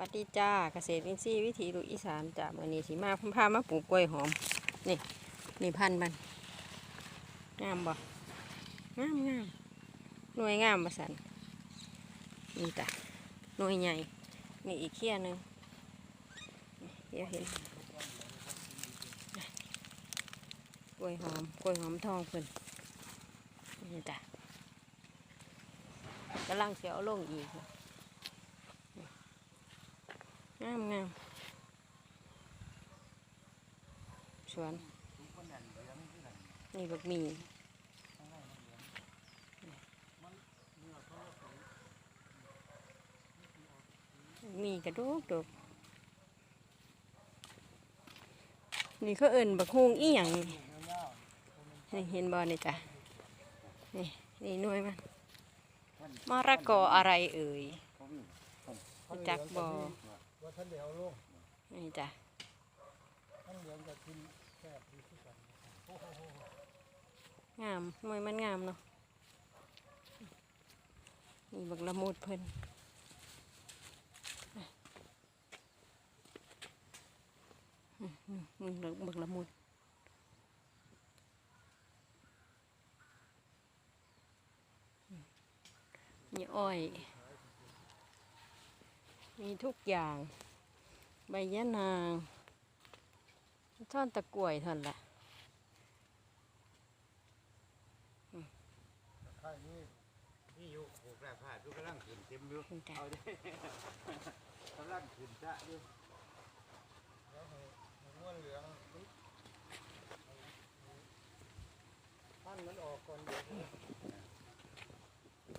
วัสดีจ้าเกษตรอินทรีย์วิถีลูกอีสานจ้ามื่อนี้สิมาพุ่มพามาปลูกกล้วยหอม นี่นี่พันธุ์มันงามบ่งามงามหน่วยงามมาสันนี่จ้ะหน่วยใหญ่นี่อีกเขี้ยหนึงเดี๋ยวเห็นกล้วยหอมกล้วยหอมทองเพิ่นนี่จ้ะกำลังเสียวลงอีก งามงามสวน นี่บักมีมีกระดูกดกนี่เขาเอินบักฮวงอีหยังนี่เห็นบอนี่จ้ะนี่นี่น่วยมันมะระกออะไรเอ่ยจักบอ ว่าท่านเดี๋ยวเอาลงนี่จ้ะท่านเหลืองจะกินแซ่บดีที่สุดงามหน่วยมันงามเนาะนี่บักละมุดเพิ่นอืมอืมมึงบักละมุดอืมนี่อ้อย มีทุกอย่าง ใบยะนางท่อนตะกรวยท่อนละข้างนี้นี่อยู่ผูกแรกผ้าทุกกำลังขึ้นเต็มอยู่นี่จ้ะเอาดิกำลังขึ้นจะอยู่แล้วให้ให้ม้วนเหลืองปึ๊บท่านมันออกก่อนเดี๋ยว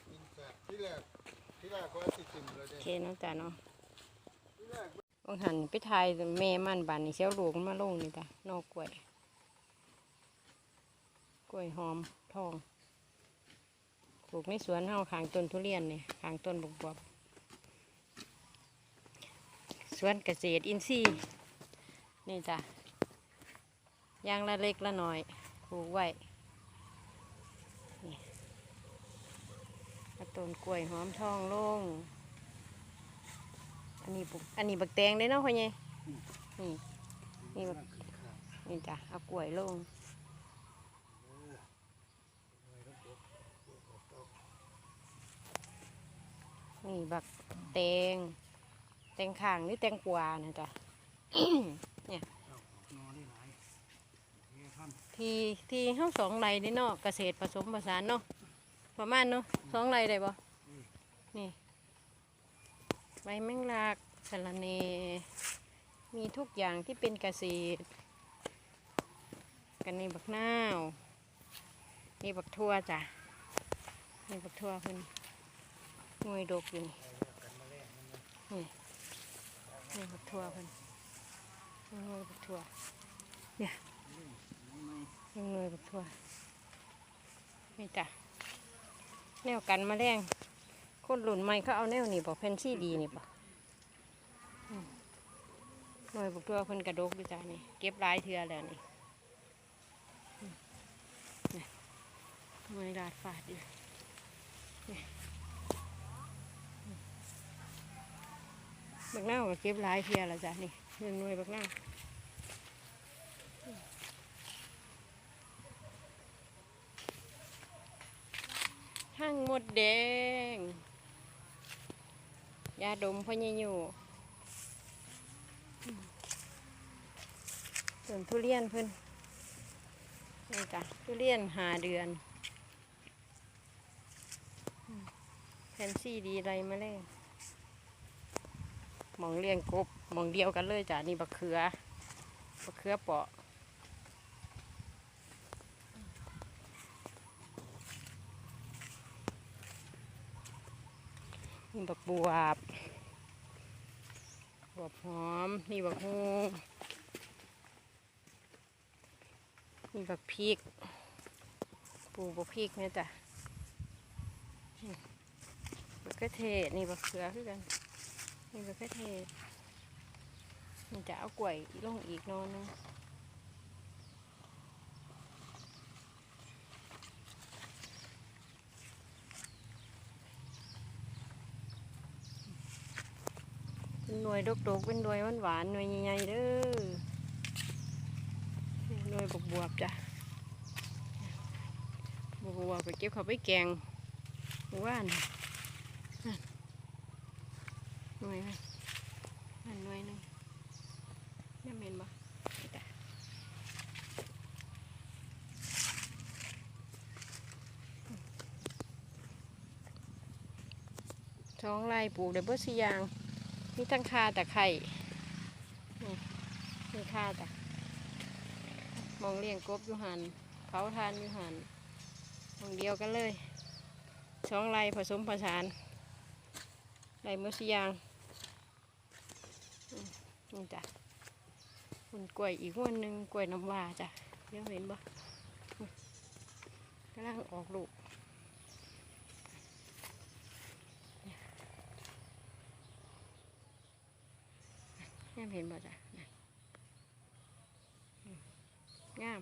กินแซ่บที่แรกที่แรกก็สิกินเลย โอเคเนาะจ้ะเนาะบางหันไปทายแม่มันบานนี่เชียวลูกมันมาลงนี่จ้ะนอกกล้วย กล้วยหอมทอง ปลูกในสวนเฮาขางต้นทุเรียนเนี่ยขางต้นบกบกสวนเกษตรอินทรีย์นี่จ้ะยางละเล็กละน้อยปลูกไว้นี่เอา ต้นกล้วยหอมทองลง อันนี้ปลูกอันนี้บักแตงได้เนาะพ่อใหญ่นี่ นี่บักนี่จ้ะ เอากล้วยลง นี่บักแตง แตงข่างหรือแตงกวานะจ๊ะเนี่ยนอนได้หลายเฮ้ยท่านทีทีเฮาสองไรนี่เนาะเกษตรผสมผสานเนาะ ประมาณเนาะสองไรได้บ่นี่ใบแมงลักสะรเน มีทุกอย่างที่เป็นเกษตร กันนี่บักนาวนี่บักทั่วจ้ะนี่บักทั่วเพิ่นงวยดกอยู่นี่นี่นี่บักทั่วเพิ่นงวยบักทั่วเนี่ยงวยบักทั่วนี่จ้ะ แนวกันมาแรงคนหลุนใหม่เขาเอาแนวนี่บอกเพนซี่ดีนี่ปะหน่วยบักทัวเพิ่นกระดกอยู่จ้ะนี่เก็บลายเทือแล้วนี่อืมนี่หน่วยดาดฟาดอยู่บักหน้าก็เก็บลายเทียแล้วจ้ะนี่หนึ่งหน่วยบักหน้าวทั้งหม ดแดง ยาดมพ่อใหญ่อยู่ส่วนทุเรียนเพิ่นนี่จ้ะทุเรียนหาเดือนแผ่นซี่ดีไรมาแล้วมองเลี้ยงกบมองเดียวกันเลยจ้ะนี่บักเขือบักเขือเปาะ นี่บักบวบ บวบหอมนี่บักฮูนี่บักพริกปลูกบักพริกเนี่ยจ้ะบักกระเทศนี่บักเขือคือกันนี่ประเภทเทศมันจะเอากล้วยลงอีกนอนนึง เป็นหน่วยดกๆเป็นหน่วยหวานๆหน่วยใหญ่ๆเด้อหน่วยบวบๆจ้ะบวบๆไปเก็บเขาไปแกงหมู่านหน่วยมันหน่วยนึงนี่เห็นบ่ท้องไร่ปลูกได้เบิดสิอยาง มีทั้งคาแต่ไข่นี่มีคาแต่มองเลี้ยงกบอยู่หันเผาทานอยู่หันมองเดียวกันเลยสองไรผสมผสานไรมือสิยางอืมนี่จ้ะคุณกล้วยอีกวันหนึ่งกล้วยน้ำวาจ้ะเดี๋ยวเห็นบ่กำลังออกลูก แม่เห็นบ่จ้ะงาม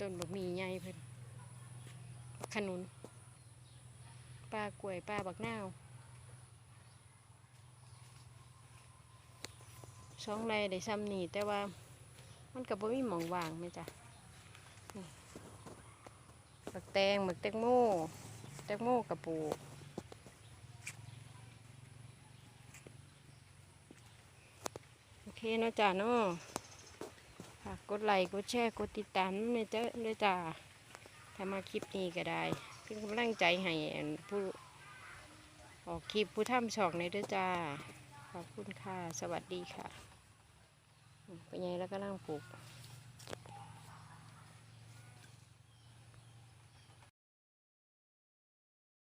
ต้นบะหมี่ใหญ่เพิ่นขนุนปลากล้วยปลาบักนาวสองไรได้ซ้ำนี่แต่ว่ามันกับบ่มีหมองว่างไหมจ้ะบักแตงบักแตงโมแตงโมกระปูก โอ เคเนาะจ้าเนาะฝากกดไลค์กดแชร์กดติดตามเนี่ยเจ้าเลยจ้าถ้ามาคลิปนี้ก็ได้เป็นกำลังใจให้ผู้ออกคลิปผู้ทำช่องในเด้อจ้า ขอบคุณค่ะ สวัสดีค่ะอืมเป็นไงแล้วก็ร่างปลูก